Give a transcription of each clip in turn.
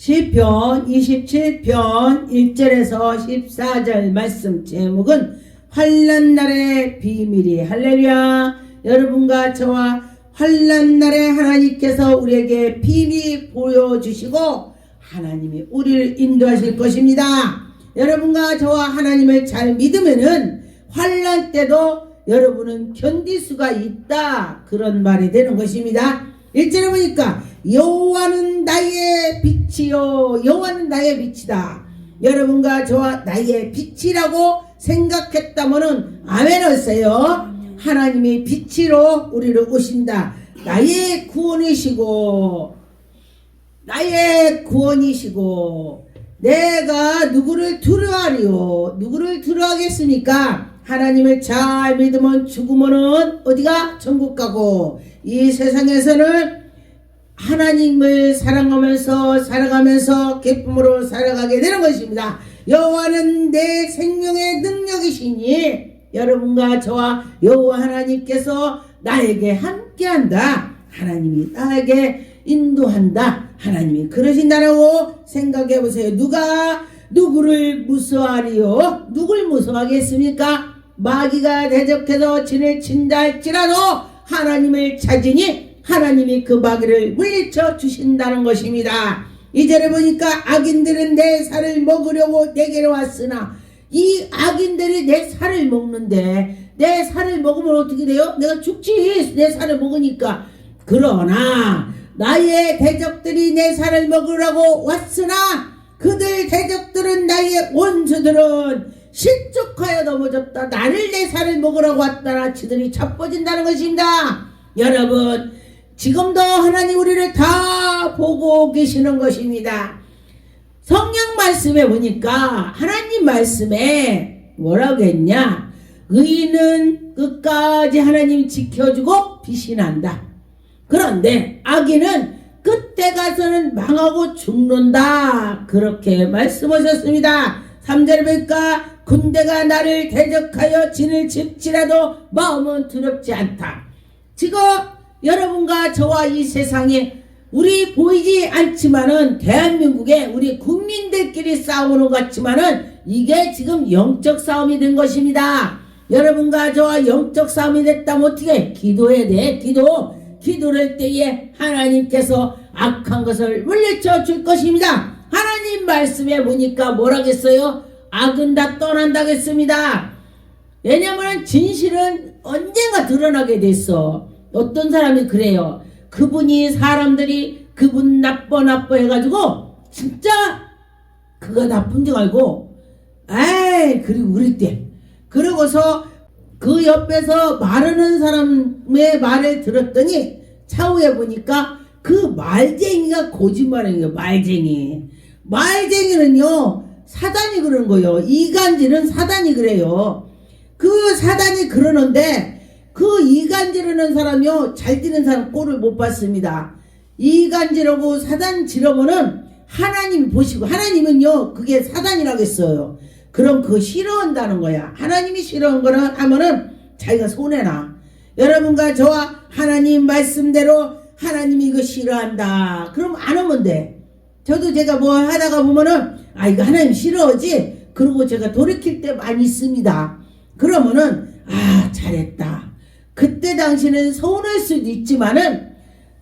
시편 27편 1절에서 14절 말씀 제목은 환란 날의 비밀이 할렐루야 여러분과 저와 환란 날에 하나님께서 우리에게 비밀 보여주시고 하나님이 우리를 인도하실 것입니다. 여러분과 저와 하나님을 잘 믿으면은 환란 때도 여러분은 견딜 수가 있다 그런 말이 되는 것입니다. 1절에 보니까 여호와는 나의 빛이요 여호와는 나의 빛이다. 여러분과 저와 나의 빛이라고 생각했다면은 아멘 하세요. 하나님이 빛으로 우리를 오신다. 나의 구원이시고 나의 구원이시고 내가 누구를 두려워하리요 누구를 두려워하겠습니까 하나님을 잘 믿으면 죽으면은 어디가 천국 가고 이 세상에서는 하나님을 사랑하면서 살아가면서 기쁨으로 살아가게 되는 것입니다 여호와는 내 생명의 능력이시니 여러분과 저와 여호와 하나님께서 나에게 함께한다 하나님이 나에게 인도한다. 하나님이 그러신다라고 생각해 보세요. 누가 누구를 무서워하리요? 누굴 무서워하겠습니까? 마귀가 대적해서 진을 친다 할지라도 하나님을 찾으니 하나님이 그 마귀를 물리쳐 주신다는 것입니다. 이절에 보니까 악인들은 내 살을 먹으려고 내게로 왔으나 이 악인들이 내 살을 먹는데 내 살을 먹으면 어떻게 돼요? 내가 죽지 내 살을 먹으니까 그러나 나의 대적들이 내 살을 먹으라고 왔으나 그들 대적들은 나의 원수들은 실족하여 넘어졌다. 나를 내 살을 먹으라고 왔다나 지들이 자빠진다는 것입니다. 여러분 지금도 하나님 우리를 다 보고 계시는 것입니다. 성경 말씀에 보니까 하나님 말씀에 뭐라고 했냐? 의인은 끝까지 하나님 지켜주고 빛이 난다. 그런데 악인은 끝에 가서는 망하고 죽는다. 그렇게 말씀하셨습니다. 3절에 보니까 군대가 나를 대적하여 진을 칩지라도 마음은 두렵지 않다. 지금 여러분과 저와 이 세상에 우리 보이지 않지만은 대한민국에 우리 국민들끼리 싸우는 것 같지만은 이게 지금 영적 싸움이 된 것입니다. 여러분과 저와 영적 싸움이 됐다면 어떻게 기도해야 돼? 기도. 기도를 때에 하나님께서 악한 것을 물리쳐 줄 것입니다. 하나님 말씀에 보니까 뭐라겠어요? 악은 다 떠난다겠습니다. 왜냐면 진실은 언젠가 드러나게 됐어. 어떤 사람이 그래요. 그분이 사람들이 그분 나빠 나빠 해가지고 진짜 그거 나쁜 줄 알고 에이 그리고 그럴 때 그러고서 그 옆에서 말하는 사람의 말을 들었더니 차후에 보니까 그 말쟁이가 거짓말이에요 말쟁이 말쟁이는요 사단이 그러는 거예요. 이간질은 사단이 그래요. 그 사단이 그러는데 그 이간질하는 사람이요. 잘 되는 사람 꼴을 못 봤습니다. 이간질하고 사단 지르면은 하나님 보시고 하나님은요 그게 사단이라고 했어요. 그럼 그거 싫어한다는 거야. 하나님이 싫어한 거는 하면은 자기가 손해나. 여러분과 저와 하나님 말씀대로 하나님이 이거 싫어한다. 그럼 안 하면 돼 저도 제가 뭐 하다가 보면은 아 이거 하나님 싫어하지 그러고 제가 돌이킬 때 많이 있습니다 그러면은 아 잘했다 그때 당시는 서운할 수도 있지만은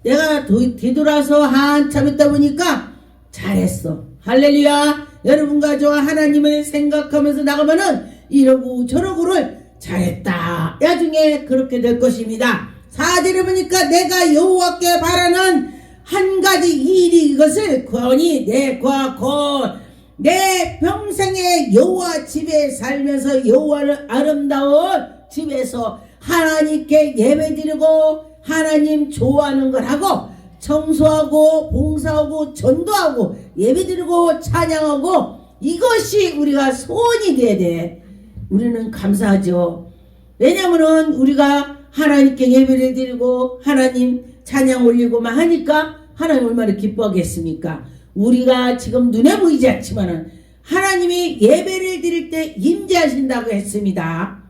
내가 도- 뒤돌아서 한참 있다 보니까 잘했어. 할렐루야. 여러분과 저와 하나님을 생각하면서 나가면은 이러고 저러고를 잘했다. 나중에 그렇게 될 것입니다. 사절에 보니까 내가 여호와께 바라는 한 가지 일이 이것을 권이 내과 곧내 평생에 여호와 집에 살면서 여호와를 아름다운 집에서 하나님께 예배드리고 하나님 좋아하는 걸 하고 청소하고 봉사하고 전도하고 예배드리고 찬양하고 이것이 우리가 소원이 돼야 돼. 우리는 감사하죠. 왜냐면은 우리가 하나님께 예배를 드리고 하나님 찬양 올리고만 하니까 하나님 얼마나 기뻐하겠습니까? 우리가 지금 눈에 보이지 않지만은 하나님이 예배를 드릴 때 임재하신다고 했습니다.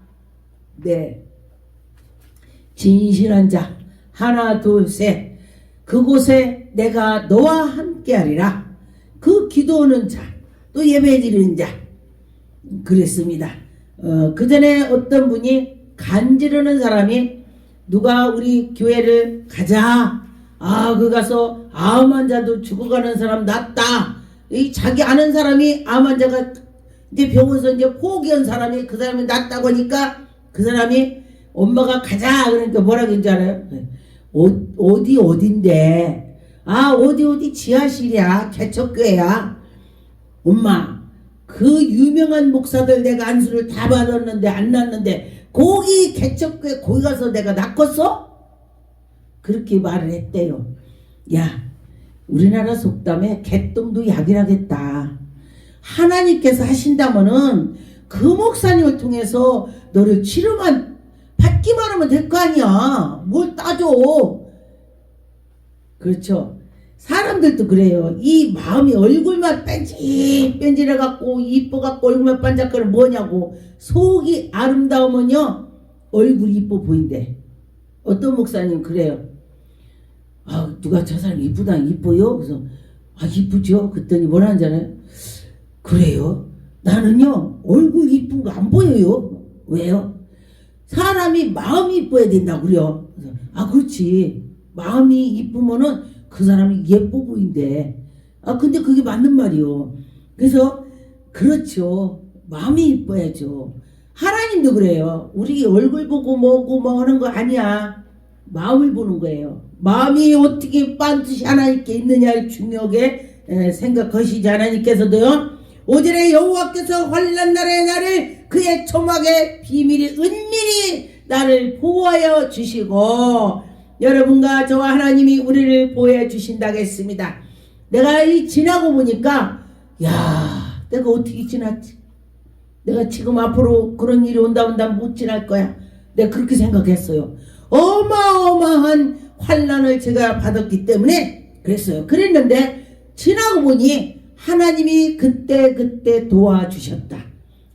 네. 진실한 자 하나 둘셋 그곳에 내가 너와 함께하리라 그 기도하는 자, 또 예배 드리는 자, 그랬습니다. 어, 그 전에 어떤 분이 간지르는 사람이 누가 우리 교회를 가자. 아, 그 가서 암 환자도 죽어가는 사람 낫다. 이 자기 아는 사람이 암 환자가 이제 병원에서 이제 포기한 사람이 그 사람이 낫다고 하니까 그 사람이 엄마가 가자 그러니까 뭐라 그런지 알아요? 어, 어디 어딘데? 아 어디 어디 지하실이야 개척교회야. 엄마 그 유명한 목사들 내가 안수를 다 받았는데 안 났는데 거기 개척교회 거기 가서 내가 낚았어? 그렇게 말을 했대요. 야 우리나라 속담에 개똥도 약이라겠다. 하나님께서 하신다면은 그 목사님을 통해서 너를 치료만 받기만 하면 될 거 아니야. 뭘 따져. 그렇죠. 사람들도 그래요. 이 마음이 얼굴만 뺀질뺀질해갖고 이뻐갖고 얼굴만 반짝거려 뭐냐고. 속이 아름다우면요. 얼굴이 이뻐 보인대. 어떤 목사님 그래요. 아 누가 저 사람 이쁘다 이뻐요? 그래서 아 이쁘죠? 그랬더니 뭐라는 줄 알아요? 그래요? 나는요 얼굴 이쁜 거 안 보여요. 왜요? 사람이 마음이 이뻐야 된다고 그래요. 아 그렇지. 마음이 이쁘면은 그 사람이 예뻐 보인대. 아 근데 그게 맞는 말이요. 그래서 그렇죠. 마음이 이뻐야죠. 하나님도 그래요. 우리 얼굴 보고 뭐고 뭐 하는 거 아니야. 마음을 보는 거예요. 마음이 어떻게 반드시 하나님께 있느냐를 중요하게 에, 생각하시지 하나님께서도요. 오전에 여호와께서 환란 날의 나를 그의 초막에 비밀이 은밀히 나를 보호하여 주시고 여러분과 저와 하나님이 우리를 보호해 주신다겠습니다. 내가 이 지나고 보니까 야 내가 어떻게 지났지? 내가 지금 앞으로 그런 일이 온다 온다 못 지날 거야. 내가 그렇게 생각했어요. 어마어마한 환란을 제가 받았기 때문에 그랬어요. 그랬는데 지나고 보니 하나님이 그때 그때 도와주셨다.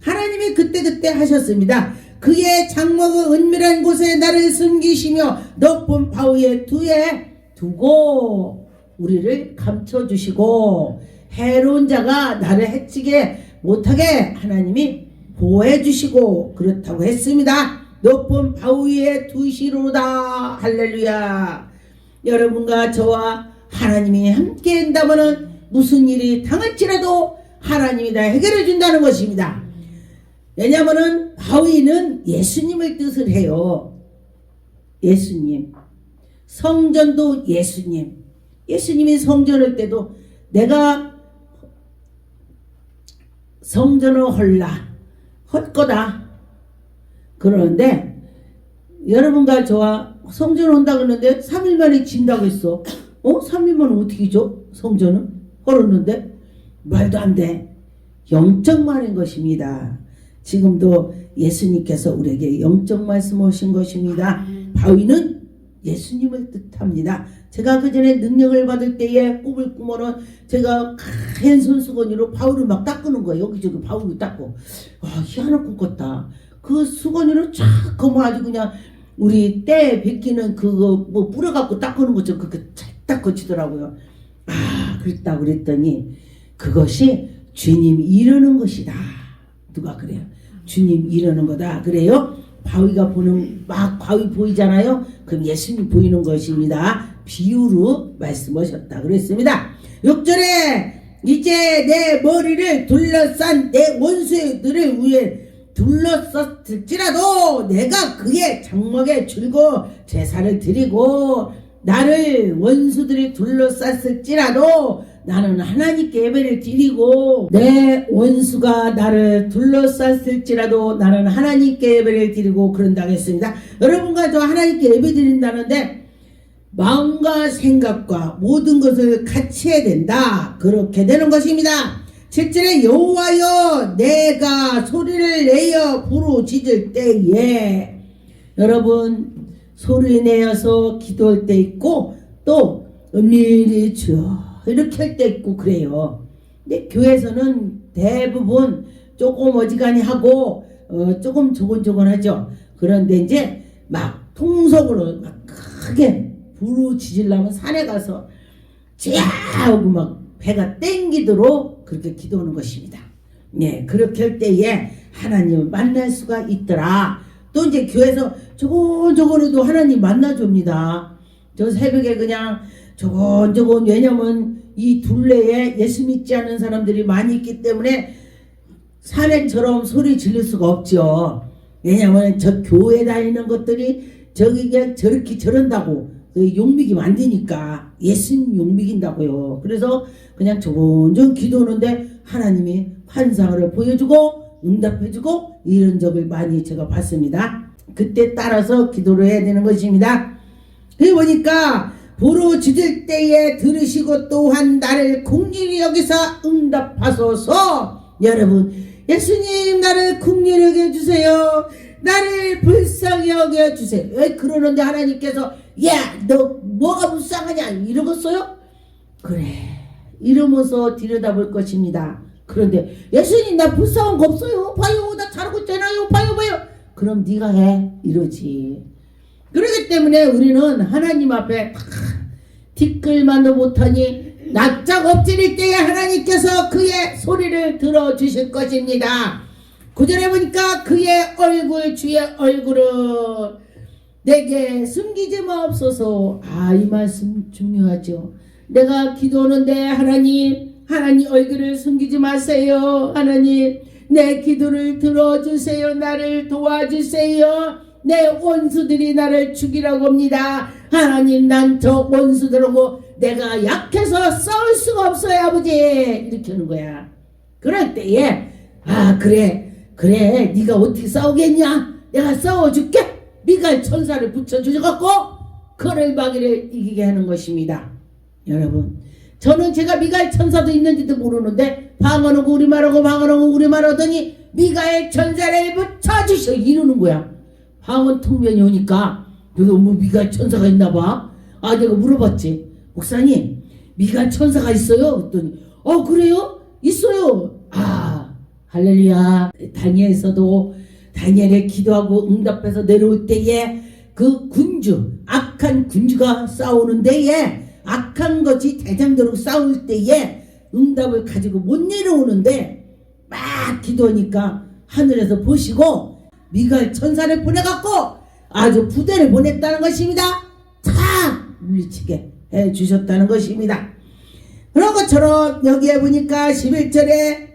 하나님이 그때 그때 하셨습니다. 그의 장막의 은밀한 곳에 나를 숨기시며 높은 바위에 두에 두고 우리를 감춰 주시고 해로운 자가 나를 해치게 못하게 하나님이 보호해 주시고 그렇다고 했습니다. 높은 바위에 두시로다 할렐루야. 여러분과 저와 하나님이 함께 한다면은 무슨 일이 당할지라도 하나님이 다 해결해 준다는 것입니다. 왜냐하면은 바위는 예수님을 뜻을 해요. 예수님. 성전도 예수님. 예수님이 성전할 때도 내가 성전을 헐라. 헛거다. 그러는데 여러분과 저와 성전을 한다 그러는데 3일 만에 진다고 했어. 어? 3일 만에 어떻게 줘? 성전은? 헐었는데? 말도 안 돼. 영적만인 것입니다. 지금도 예수님께서 우리에게 영적 말씀하신 것입니다. 바위는 예수님을 뜻합니다. 제가 그 전에 능력을 받을 때에 꿈을 꾸면은 제가 하얀 손수건으로 바위를 막 닦는 거예요. 여기저기 바위를 닦고. 와, 희한한 꿈 꿨다. 그 수건으로 쫙 그뭐 아주 그냥 우리 때 벗기는 그거 뭐 뿌려갖고 닦는 것처럼 그렇게 쫙 닦아지더라고요. 아, 그랬다 그랬더니 그것이 주님 이루는 것이다. 누가 그래요? 주님 이루는 거다. 그래요? 바위가 보는 막 바위 보이잖아요. 그럼 예수님 보이는 것입니다. 비유로 말씀하셨다 그랬습니다. 6절에 이제 내 머리를 둘러싼 내 원수들을 위해 둘러쌌을지라도 내가 그의 장막에 줄고 제사를 드리고 나를 원수들이 둘러쌌을지라도 나는 하나님께 예배를 드리고 내 원수가 나를 둘러쌌을지라도 나는 하나님께 예배를 드리고 그런다고 했습니다. 여러분과 저 하나님께 예배 드린다는데 마음과 생각과 모든 것을 같이 해야 된다. 그렇게 되는 것입니다. 7절에 여호와여 내가 소리를 내어 부르짖을 때에 여러분 소리 내어서 기도할 때 있고 또 은밀히 주여 이렇게 할 때 있고 그래요. 근데 교회에서는 대부분 조금 어지간히 하고 어, 조금 조곤조곤 하죠. 그런데 이제 막 통속으로 막 크게 부르짖으려면 산에 가서 쥐야 하고 막 배가 땡기도록 그렇게 기도하는 것입니다. 네, 그렇게 할 때에 하나님을 만날 수가 있더라. 또 이제 교회에서 조곤조곤해도 하나님 만나줍니다. 저 새벽에 그냥 조곤조곤 왜냐면 이 둘레에 예수 믿지 않는 사람들이 많이 있기 때문에 사례처럼 소리 지를 수가 없죠. 왜냐면 저 교회 다니는 것들이 저기 그냥 저렇게 저런다고 그 용미기 만드니까 예수님 용미긴다고요. 그래서 그냥 조곤조곤 기도하는데 하나님이 환상을 보여주고 응답해주고 이런 적을 많이 제가 봤습니다. 그때 따라서 기도를 해야 되는 것입니다. 그래 보니까 주실 때에 들으시고 또한 나를 궁일히 여기서 응답하소서. 여러분 예수님 나를 궁일히 여겨주세요. 나를 불쌍히 여겨주세요. 왜 그러는데 하나님께서 야 너 뭐가 불쌍하냐? 이러겠어요? 그래 이러면서 들여다볼 것입니다. 그런데 예수님 나 불쌍한 거 없어요. 봐요. 나 잘하고 있잖아요. 봐요 봐요. 그럼 네가 해. 이러지 그렇기 때문에 우리는 하나님 앞에 탁 티끌만도 못하니 납작 엎드릴 때에 하나님께서 그의 소리를 들어주실 것입니다. 구절에 보니까 그의 얼굴 주의 얼굴을 내게 숨기지 마옵소서. 아 이 말씀 중요하죠. 내가 기도하는데 하나님 하나님 얼굴을 숨기지 마세요. 하나님 내 기도를 들어주세요. 나를 도와주세요. 내 원수들이 나를 죽이라고 합니다. 하나님 난 저 원수들하고 내가 약해서 싸울 수가 없어요 아버지 이렇게 하는 거야. 그럴 때에 아 그래 그래 네가 어떻게 싸우겠냐? 내가 싸워줄게. 미갈 천사를 붙여주셔갖고 그를 마귀를 이기게 하는 것입니다. 여러분 저는 제가 미갈 천사도 있는지도 모르는데 방언하고 우리말하고 방언하고 우리말 하더니 미가엘 천사를 붙여주셔 이러는 거야. 방언 통변이 오니까 여기 뭐 미갈 천사가 있나 봐. 아 내가 물어봤지. 목사님 미갈 천사가 있어요? 그랬더니 어 그래요? 있어요. 아 할렐루야. 다니엘서도 다니엘의 기도하고 응답해서 내려올 때에 그 군주 악한 군주가 싸우는 데에 악한 것이 대장대로 싸울 때에 응답을 가지고 못 내려오는데 막 기도하니까 하늘에서 보시고 미갈 천사를 보내갖고 아주 부대를 보냈다는 것입니다. 다 물리치게 해 주셨다는 것입니다. 그런 것처럼 여기에 보니까 11절에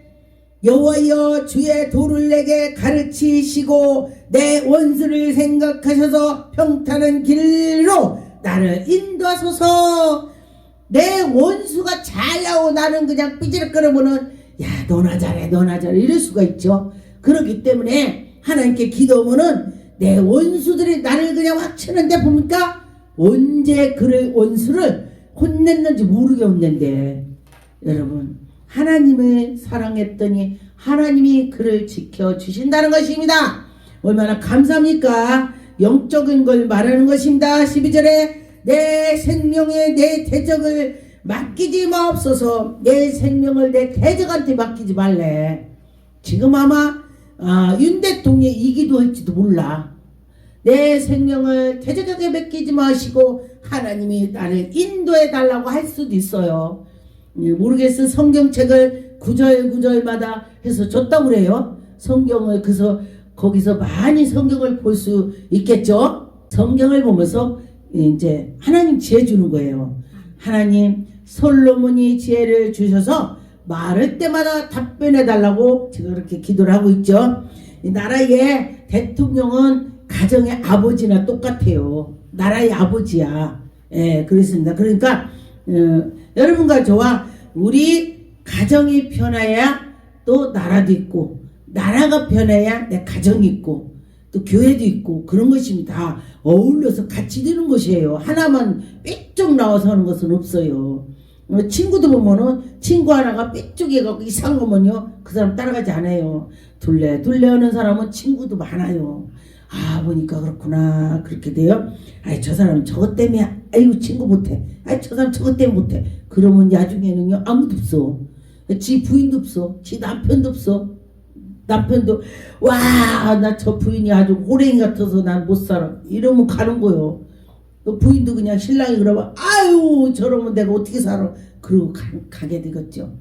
여호와여 주의 도를 내게 가르치시고 내 원수를 생각하셔서 평탄한 길로 나를 인도하소서 내 원수가 잘 나오고 나는 그냥 삐지락거려보는 야 너나 잘해 너나 잘해 이럴 수가 있죠 그렇기 때문에 하나님께 기도하면은 내 원수들이 나를 그냥 확 치는데 보니까? 언제 그를 원수를 혼냈는지 모르게 혼낸대. 여러분 하나님을 사랑했더니 하나님이 그를 지켜 주신다는 것입니다. 얼마나 감사합니까? 영적인 걸 말하는 것입니다. 12절에 내 생명에 내 대적을 맡기지 마옵소서. 내 생명을 내 대적한테 맡기지 말래. 지금 아마 아, 윤 대통령이 이기도 할지도 몰라. 내 생명을 대적에게 맡기지 마시고 하나님이 나를 인도해 달라고 할 수도 있어요. 예, 모르겠어. 성경책을 구절 구절마다 해서 줬다고 그래요. 성경을 그래서 거기서 많이 성경을 볼 수 있겠죠? 성경을 보면서 이제 하나님 지혜 주는 거예요. 하나님 솔로몬이 지혜를 주셔서 말할 때마다 답변해 달라고 제가 그렇게 기도를 하고 있죠. 이 나라의 대통령은 가정의 아버지나 똑같아요. 나라의 아버지야. 예 그렇습니다. 그러니까 어, 여러분과 저와 우리 가정이 편해야 또 나라도 있고 나라가 편해야 내 가정이 있고 또 교회도 있고 그런 것이 다. 어울려서 같이 되는 것이에요. 하나만 삐쭉 나와서 하는 것은 없어요. 어, 친구도 보면은 친구 하나가 삐쭉해갖고 이상한 거면요 그 사람 따라가지 않아요. 둘레 둘레 하는 사람은 친구도 많아요. 아 보니까 그렇구나 그렇게 돼요. 아이 저 사람 저것 때문에 아이고 친구 못해. 아이 저 사람 저것 때문에 못해. 그러면 나중에는요 아무도 없어. 지 부인도 없어. 지 남편도 없어. 남편도 와 나 저 부인이 아주 호랭이 같아서 난 못 살아. 이러면 가는 거요. 또 부인도 그냥 신랑이 그러면 아유 저러면 내가 어떻게 살아. 그러고 가, 게 되겠죠.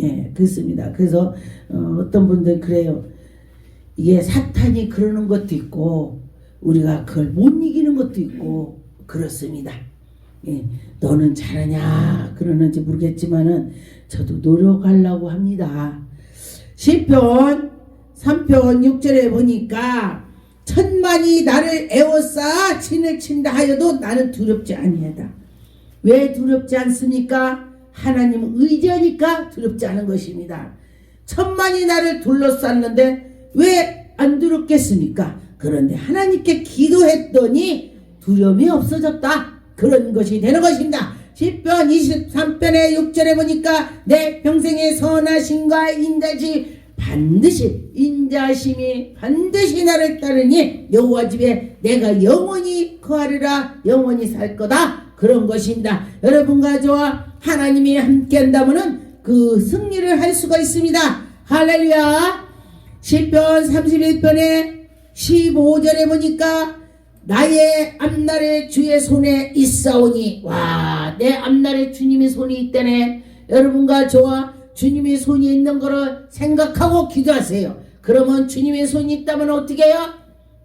예, 그렇습니다. 그래서 어, 떤 분들 그래요. 이게 사탄이 그러는 것도 있고 우리가 그걸 못 이기는 것도 있고 그렇습니다. 예, 너는 잘하냐 그러는지 모르겠지만은 저도 노력하려고 합니다. 시편 3편 6절에 보니까 천만이 나를 애워싸 진을 친다 하여도 나는 두렵지 아니하다. 왜 두렵지 않습니까? 하나님은 의지하니까 두렵지 않은 것입니다. 천만이 나를 둘러쌌는데 왜 안 두렵겠습니까? 그런데 하나님께 기도했더니 두려움이 없어졌다. 그런 것이 되는 것입니다. 10편 23편의 6절에 보니까 내 평생의 선하심과 인자심 반드시 인자심이 반드시 나를 따르니 여호와 집에 내가 영원히 거하리라 영원히 살 거다 그런 것입니다. 여러분과 저와 하나님이 함께 한다면은 그 승리를 할 수가 있습니다. 할렐루야. 10편 31편에 15절에 보니까 나의 앞날에 주의 손에 있사오니 와 내 앞날에 주님의 손이 있다네 여러분과 저와 주님의 손이 있는 거를 생각하고 기도하세요 그러면 주님의 손이 있다면 어떻게 해요?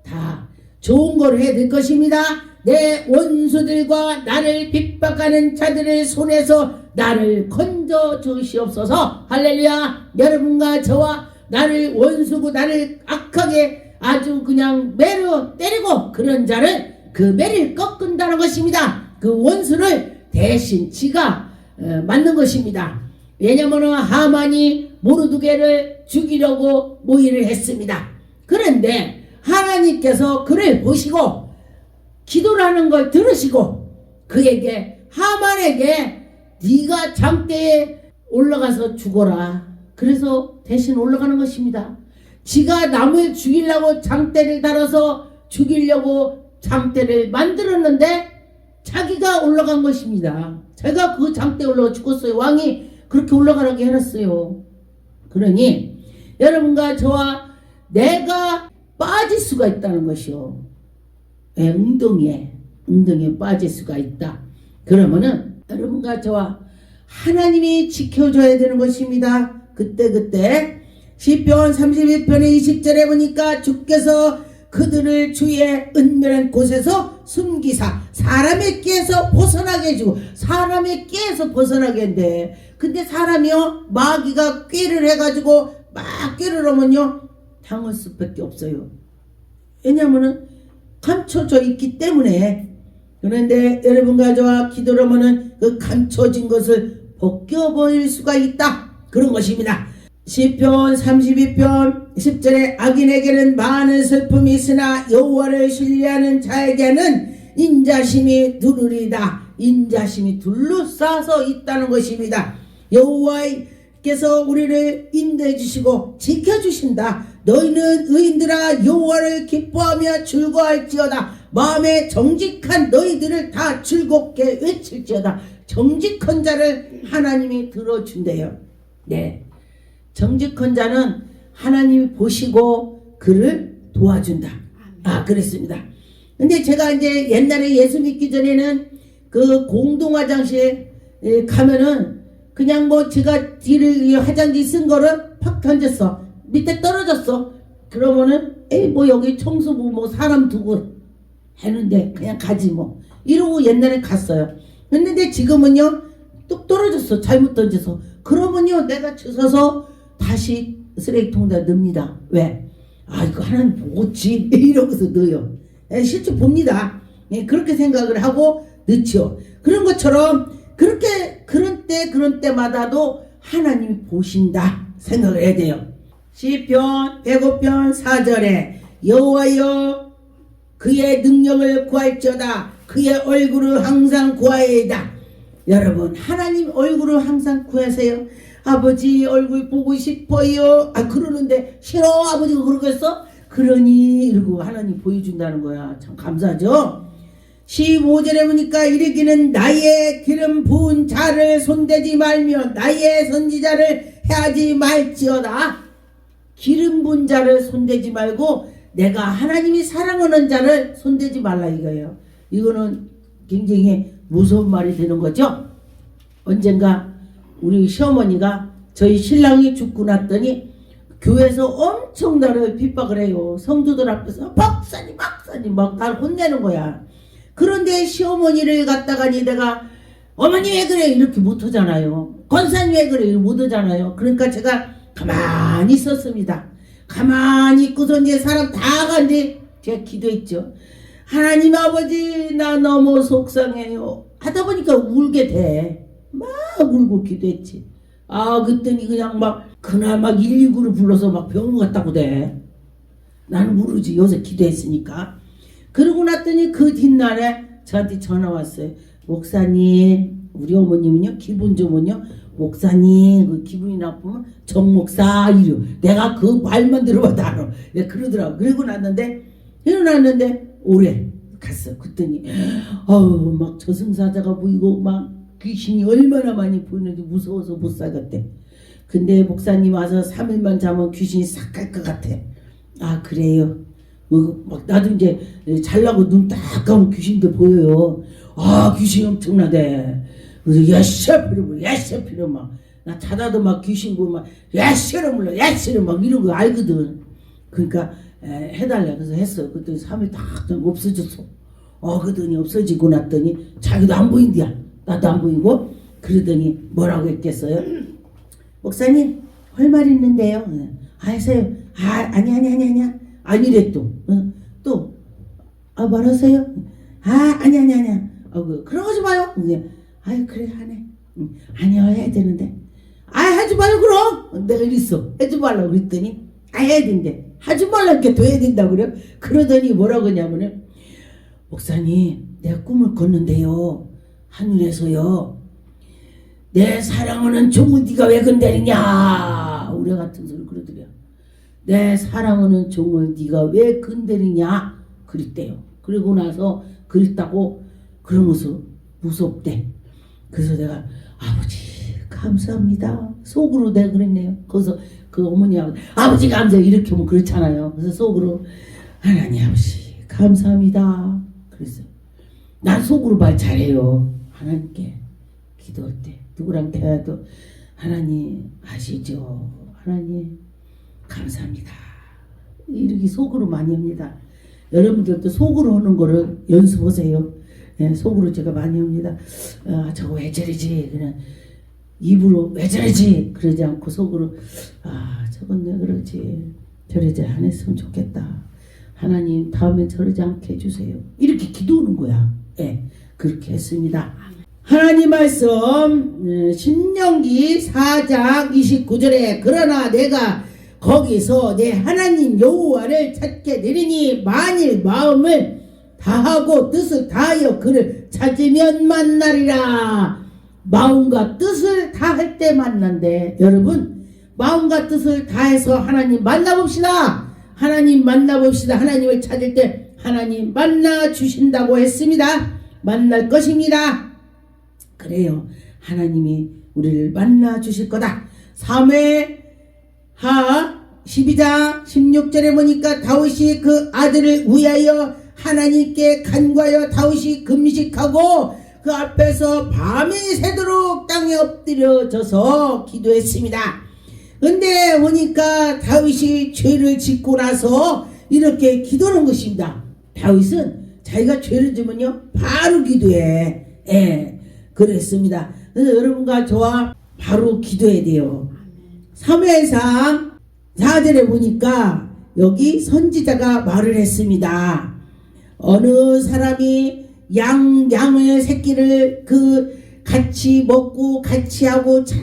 다 좋은 걸 해야 될 것입니다 내 원수들과 나를 핍박하는 자들의 손에서 나를 건져 주시옵소서 할렐루야 여러분과 저와 나를 원수고 나를 악하게 아주 그냥 매로 때리고 그런 자를 그 매를 꺾은다는 것입니다. 그 원수를 대신 지가 어, 맞는 것입니다. 왜냐하면 하만이 모르드게를 죽이려고 모의를 했습니다. 그런데 하나님께서 그를 보시고 기도라는 걸 들으시고 그에게 하만에게 네가 장대에 올라가서 죽어라. 그래서 대신 올라가는 것입니다. 지가 남을 죽이려고 장대를 달아서 죽이려고 장대를 만들었는데 자기가 올라간 것입니다. 제가 그 장대에 올라가 죽었어요. 왕이 그렇게 올라가라게 해놨어요. 그러니 여러분과 저와 내가 빠질 수가 있다는 것이요. 예, 웅덩이에 웅덩이에 빠질 수가 있다. 그러면은 여러분과 저와 하나님이 지켜줘야 되는 것입니다. 그때 그때 시편 31편의 20절에 보니까 주께서 그들을 주의 은밀한 곳에서 숨기사 사람의 끼에서 벗어나게 해주고 사람의 끼에서 벗어나게 한대 근데 사람이요 마귀가 꾀를 해가지고 막 꾀를 하면요 당할 수밖에 없어요 왜냐면은 감춰져 있기 때문에 그런데 여러분과 저와 기도를 하면은 그 감춰진 것을 벗겨버릴 수가 있다 그런 것입니다 시편 32편 10절에 악인에게는 많은 슬픔이 있으나 여호와를 신뢰하는 자에게는 인자심이 두르리다. 인자심이 둘러싸서 있다는 것입니다. 여호와께서 우리를 인도해 주시고 지켜 주신다. 너희는 의인들아 여호와를 기뻐하며 즐거워할지어다. 마음에 정직한 너희들을 다 즐겁게 외칠지어다. 정직한 자를 하나님이 들어준대요. 네. 정직한 자는 하나님이 보시고 그를 도와준다. 아, 그랬습니다. 근데 제가 이제 옛날에 예수 믿기 전에는 그 공동 화장실에 가면은 그냥 뭐 제가 뒤를 화장지 쓴 거를 팍 던졌어. 밑에 떨어졌어. 그러면은 에이 뭐 여기 청소부 뭐 사람 두고 했는데 그냥 가지 뭐 이러고 옛날에 갔어요. 근데 지금은요 뚝 떨어졌어. 잘못 던져서. 그러면요 내가 주워서 다시 쓰레기통에다 넣습니다. 왜? 아 이거 하나님 보겠지 이러고서 넣어요. 예, 실제 봅니다. 예, 그렇게 생각을 하고 넣죠. 그런 것처럼 그렇게 그런 때 그런 때마다도 하나님이 보신다 생각을 해야 돼요. 시편 105편 4절에 여호와여 그의 능력을 구할지어다 그의 얼굴을 항상 구하여이다. 여러분 하나님 얼굴을 항상 구하세요. 아버지 얼굴 보고 싶어요. 아 그러는데 싫어 아버지가 그러겠어? 그러니 이러고 하나님 보여준다는 거야. 참 감사하죠. 15절에 보니까 이르기는 나의 기름 부은 자를 손대지 말며 나의 선지자를 해하지 말지어다. 기름 부은 자를 손대지 말고 내가 하나님이 사랑하는 자를 손대지 말라 이거예요. 이거는 굉장히 무서운 말이 되는 거죠. 언젠가 우리 시어머니가 저희 신랑이 죽고 났더니 교회에서 엄청 나를 핍박을 해요. 성도들 앞에서 박사님 박사님 막 날 혼내는 거야. 그런데 시어머니를 갖다가니 내가 어머니 왜 그래 이렇게 못하잖아요. 권사님 왜 그래 못하잖아요. 그러니까 제가 가만히 있었습니다. 가만히 있고서 이제 사람 다 간데 제가 기도했죠. 하나님 아버지 나 너무 속상해요. 하다 보니까 울게 돼. 막 울고 기도했지. 아 그랬더니 그냥 막막 119를 불러서 막 병원 갔다고 돼. 나는 모르지 요새 기도했으니까. 그러고 났더니 그 뒷날에 저한테 전화 왔어요. 목사님 우리 어머님은요? 기분 좋으면요? 목사님 그 기분이 나쁘면 정 목사 이러 내가 그 말만 들어봐도 알아. 내가 그러더라고. 그러고 났는데 일어났는데 오래 갔어 그랬더니 어우 막 저승사자가 보이고 막 귀신이 얼마나 많이 보이는지 무서워서 못 살겠대. 근데 목사님 와서 3일만 자면 귀신이 싹 갈 것 같아. 아 그래요 뭐, 막 나도 이제 잘나고 눈 딱 감으면 귀신도 보여요. 아 귀신 엄청나대. 그래서 야샤 피로 야샤 피로 막 나 자다도 막 귀신 보면 막 야샤로 물러 야샤로 막 이런 거 알거든. 그러니까 에, 해달래 그래서 했어. 그랬더니 3일 딱 없어졌어. 어 그러더니 없어지고 났더니 자기도 안 보인디야. 나도 안 보이고 그러더니 뭐라고 했겠어요? 목사님 할 말 있는데요. 아 하세요. 아 아니 아니 아니 아니야. 아니래 또. 어, 또. 아 말하세요. 아 아니 아니 아니야. 어, 그 그런 거지 마요. 그냥 아유 그래 하네. 응, 아니요 해야 되는데. 아 하지 말고 그럼. 내가 이랬어. 하지 말라고 그랬더니 아 해야 된대. 하지 말라니까 더 해야 된다 그래. 그러더니 뭐라고 하냐면은 목사님 내가 꿈을 꿨는데요. 하늘에서요. 내 사랑하는 종은 네가 왜 건드리냐 우리 같은 소리 그러더래요 내 사랑하는 종을 네가 왜 건드리냐? 그랬대요. 그리고 나서 그랬다고 그러면서 무섭대. 그래서 내가 아버지 감사합니다. 속으로 내가 그랬네요. 거기서 그 어머니하고 아버지 감사. 이렇게 하면 그렇잖아요. 그래서 속으로 하나님 아버지 감사합니다. 그랬어요. 난 속으로 말 잘해요. 하나님께 기도할 때. 누구랑 대화도 하나님 아시죠? 하나님 감사합니다. 이렇게 속으로 많이 합니다. 여러분들도 속으로 하는 거를 연습하세요. 예, 속으로 제가 많이 합니다. 아, 저거 왜 저러지? 그냥 입으로 왜 저러지? 그러지 않고 속으로 아 저건 왜 그러지? 저러지 안 했으면 좋겠다. 하나님 다음엔 저러지 않게 해주세요. 이렇게 기도하는 거야. 예, 그렇게 했습니다. 하나님 말씀 음, 신명기 4장 29절에 그러나 내가 거기서 내 하나님 여호와를 찾게 되리니 만일 마음을 다하고 뜻을 다하여 그를 찾으면 만나리라. 마음과 뜻을 다할 때 만난대. 여러분 마음과 뜻을 다해서 하나님 만나봅시다. 하나님 만나봅시다. 하나님을 찾을 때 하나님 만나 주신다고 했습니다. 만날 것입니다. 그래요. 하나님이 우리를 만나 주실 거다. 3회 하 12장 16절에 보니까 다윗이 그 아들을 위하여 하나님께 간과하여 다윗이 금식하고 그 앞에서 밤이 새도록 땅에 엎드려져서 기도했습니다. 근데 보니까 다윗이 죄를 짓고 나서 이렇게 기도하는 것입니다. 다윗은 자기가 죄를 지면요 바로 기도해. 예. 그랬습니다. 여러분과 저와 바로 기도해야 돼요. 3회상 4절에 보니까 여기 선지자가 말을 했습니다. 어느 사람이 양, 양의 새끼를 그 같이 먹고 같이 하고 자,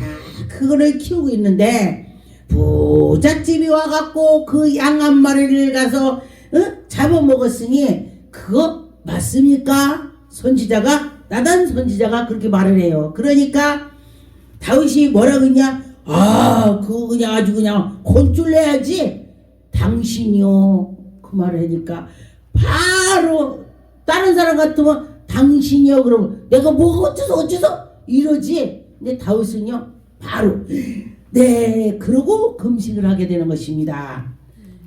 그거를 키우고 있는데 부잣집이 와갖고 그 양 한 마리를 가서 어? 잡아먹었으니 그거 맞습니까? 선지자가 나단 선지자가 그렇게 말을 해요. 그러니까 다윗이 뭐라고 했냐? 아, 그거 그냥 아주 그냥 혼쭐 내야지. 당신이요. 그 말을 하니까 바로 다른 사람 같으면 당신이요. 그러면 내가 뭐가 어째서 어째서 이러지. 근데 다윗은요. 바로 네 그러고 금식을 하게 되는 것입니다.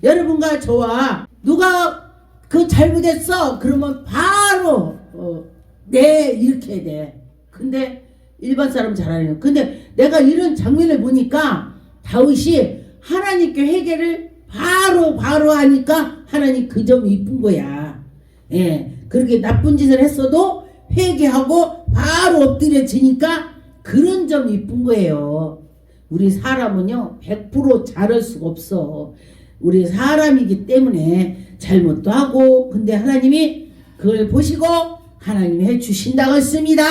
여러분과 저와 누가 그 잘못했어 그러면 바로 어, 네 이렇게 돼. 근데 일반 사람 해요. 근데 내가 이런 장면을 보니까 다윗이 하나님께 회개를 바로 바로 하니까 하나님 그 점이 이쁜 거야. 예, 그렇게 나쁜 짓을 했어도 회개하고 바로 엎드려지니까 그런 점이 이쁜 거예요. 우리 사람은요, 100% 잘할 수가 없어. 우리 사람이기 때문에 잘못도 하고, 근데 하나님이 그걸 보시고 하나님이 해주신다고 했습니다.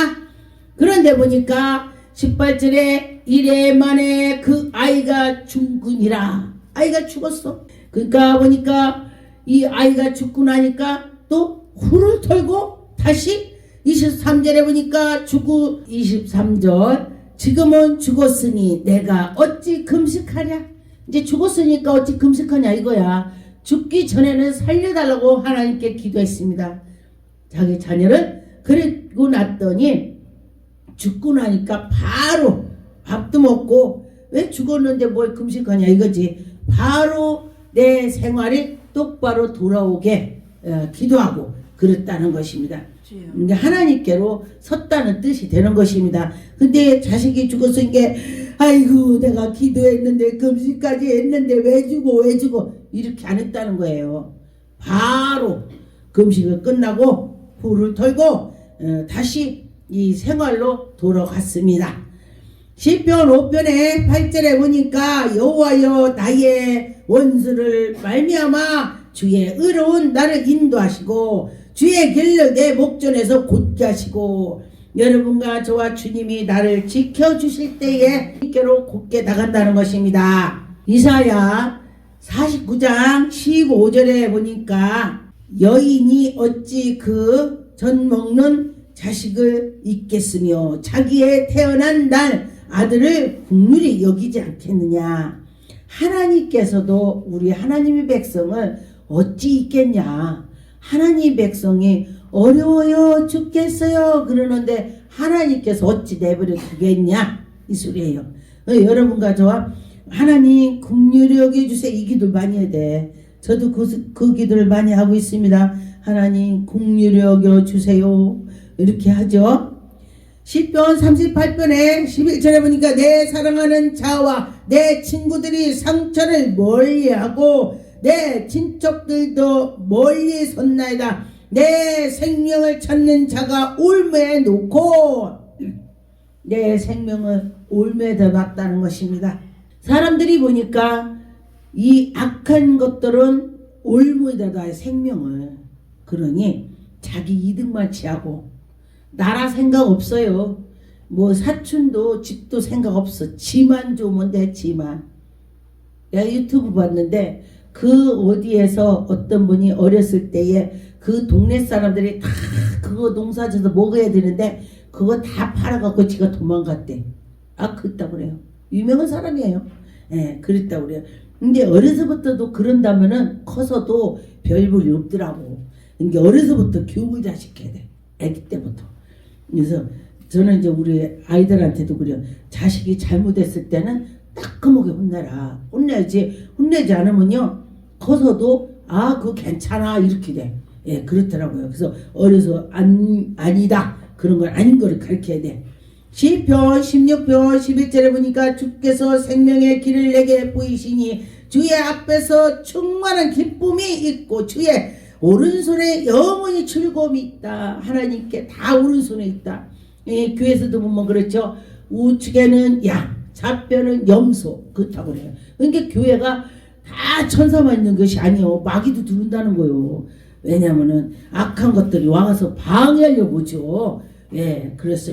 그런데 보니까 18절에 이래 만에 그 아이가 죽으니라. 아이가 죽었어. 그러니까 보니까 이 아이가 죽고 나니까 또 후를 털고 다시 23절에 보니까 죽고 23절 지금은 죽었으니 내가 어찌 금식하랴 이제 죽었으니까 어찌 금식하냐 이거야 죽기 전에는 살려달라고 하나님께 기도했습니다 자기 자녀를 그리고 났더니 죽고 나니까 바로 밥도 먹고 왜 죽었는데 뭘 금식하냐 이거지 바로 내 생활이 똑바로 돌아오게 어, 기도하고 그랬다는 것입니다. 이게 하나님께로 섰다는 뜻이 되는 것입니다. 근데 자식이 이게 아이고 내가 기도했는데 금식까지 했는데 왜 죽어 왜 죽어 이렇게 안 했다는 거예요. 바로 금식을 끝나고 불을 털고 어, 다시 이 생활로 돌아갔습니다. 시편 5편의 8절에 보니까 여호와여 나의 원수를 말미암아 주의 의로운 나를 인도하시고 주의 길로 내 목전에서 곧게 하시고 여러분과 저와 주님이 나를 지켜주실 때에 함께로 곧게 나간다는 것입니다. 이사야 49장 15절에 보니까 여인이 어찌 그 전 먹는 자식을 잊겠으며 자기의 태어난 날 아들을 국률이 여기지 않겠느냐. 하나님께서도 우리 하나님의 백성을 어찌 잊겠냐. 하나님 백성이 어려워요 죽겠어요 그러는데 하나님께서 어찌 내버려 두겠냐 이 소리예요. 어, 여러분과 저와 하나님 국률이 여겨주세요 이 기도 많이 해야 돼. 저도 그, 그 기도를 많이 하고 있습니다. 하나님 국률이 여겨주세요 이렇게 하죠. 10편 38편에 11절에 보니까 내 사랑하는 자와 내 친구들이 상처를 멀리하고 내 친척들도 멀리 섰나이다. 내 생명을 찾는 자가 올매에 놓고 내 생명을 올매에다 놨다는 것입니다. 사람들이 보니까 이 악한 것들은 올무에다 놔 생명을 그러니 자기 이득만 취하고 나라 생각 없어요. 뭐 사촌도 집도 생각 없어. 지만 좋으면 돼 지만. 내가 유튜브 봤는데 그 어디에서 어떤 분이 어렸을 때에 그 동네 사람들이 다 그거 농사져서 먹어야 되는데 그거 다 팔아갖고 지가 도망갔대. 아 그랬다 그래요. 유명한 사람이에요. 예, 그랬다 그래요. 근데 어려서부터도 그런다면은 커서도 별 볼이 없더라고. 이게 어려서부터 교육을 잘 시켜야 돼. 아기 때부터. 그래서 저는 이제 우리 아이들한테도 그래요. 자식이 잘못했을 때는 따끔하게 혼내라. 혼내지. 혼내지 않으면요. 커서도 아, 그거 괜찮아. 이렇게 돼. 예, 그렇더라고요. 그래서 어려서 안, 아니다. 그런 건 아닌 거를 가르쳐야 돼. 시편 16편 11절에 보니까 주께서 생명의 길을 내게 보이시니 주의 앞에서 충만한 기쁨이 있고 주의 오른손에 영원히 즐거움이 있다. 하나님께 다 오른손에 있다. 예, 교회에서도 보면 그렇죠. 우측에는 양, 좌편은 염소 그렇다고 그래요. 그러니까 교회가 다 천사만 있는 것이 아니요. 마귀도 들어온다는 거요. 왜냐하면은 악한 것들이 와서 방해하려고 오죠. 예, 그렇습니다.